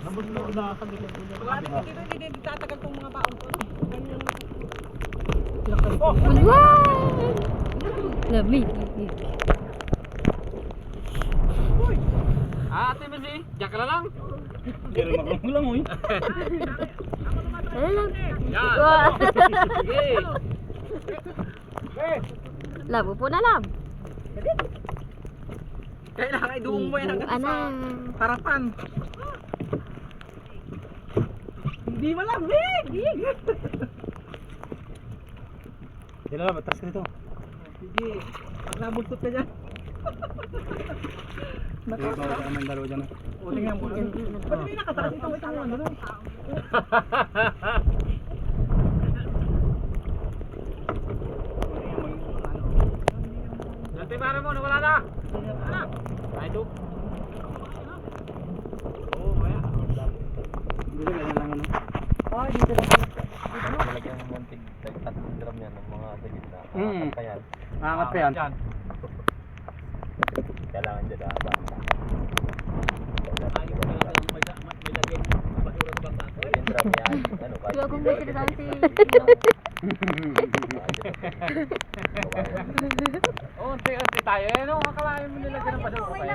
Nabundok na. Wala na dito, hindi din tatagal tong mga baon ko. Ganyan. Oh! Wow! Lamig. Ah, ate Mercy, diyan ka na lang. Hindi rin makulong lang, uy. Ano? Yan. Sige. Labo po na lab. Kailangan iduong mo yan hanggang sa harapan. Hindi malamig! Hindi na lang, matras ka dito. Sige, pag nabultot ka dyan. Bawal ka naman dalawa dyan. O, tingnan mo. Ba't hindi nakataas itong itong ano? no? Dati para mo, nawala na. Ano? Ay, ito. Oo, kaya. Hindi na, ganyan lang ano. Oh, dito na. Malagyan ng munting tatlong gram yan ng mga Mm. At yan, Angat pa yan. kailangan dyan ah. Ano, Wag kong may lagyan sinasabi ng si- Oo, unti-unti tayo. Eh, no, akalain mo nila dyan ang pasok ko kayo.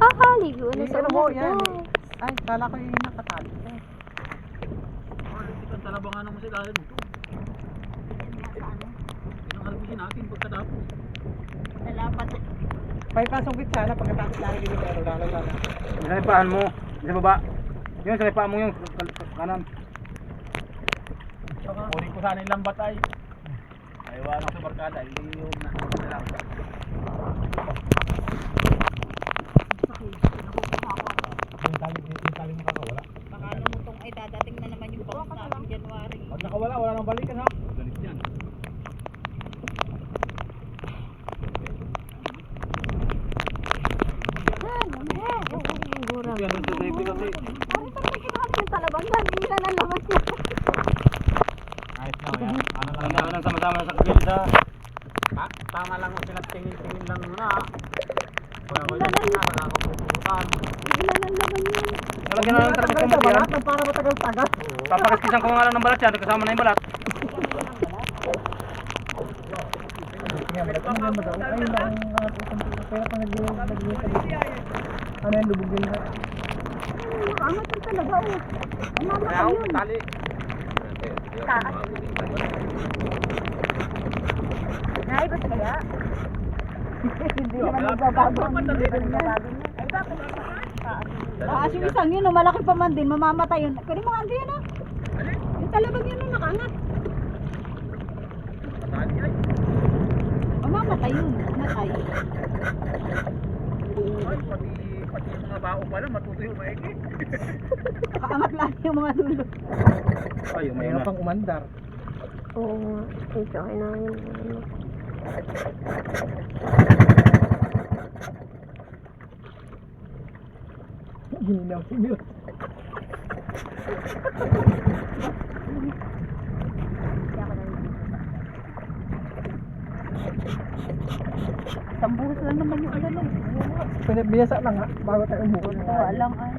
Ah, ligo na sa Ano mo, ulan. yan. guys. Ay, kala ko yung nakatali. Ang talabangan mo sa ilalim ito. Pinanghalbisin natin pagkatapos. May pasong bit sana pagkatapos tayo dito pero lalo lalo. Sa paan mo, sa baba. Yung sa paan mo yung kanan. Kunin ko sana yung lambat ay. Wala sa barkada. Hindi yung na. lang. Yung tali, yung tali makakawala. Baka ano mo tong ay dadating na naman yung bounce natin January. Pag nakawala, wala nang balikan ha. Galit yan. Yan sa baby kasi. Ayos na yan. Ano lang yan. Ano sama-sama sa kagilid ha. Ha? Tama lang ang pinagtingin-tingin lang muna ha. Wala ko yung nga, wala ko pupukan. Nalagyan na lang yan. Para matagal-tagal. Papakaskisan ko nga lang ng balat yan. Kasama na yung balat. Ano yung lubog din Ayaw, tali. Nay, ba't kaya? Hindi naman nagbabago. Hindi naman nagbabago. Baka yung isang yun, oh, malaki pa man din, mamamatay yun. Kani mga andi yun, ah. Yung talabag yun, oh, nakaangat. Mamamatay yun, matay. Ay, pati, pati yung mga bao pala, matutuyo maigi. Nakaangat lang yung mga dulo. Ay, may Mayroon pang umandar. Oo nga. Ito, okay na yun. Ginaw si Bill. Isang buhos lang naman yung ano. Binasa lang ha, bago tayo umuwi. Wala lang, ah.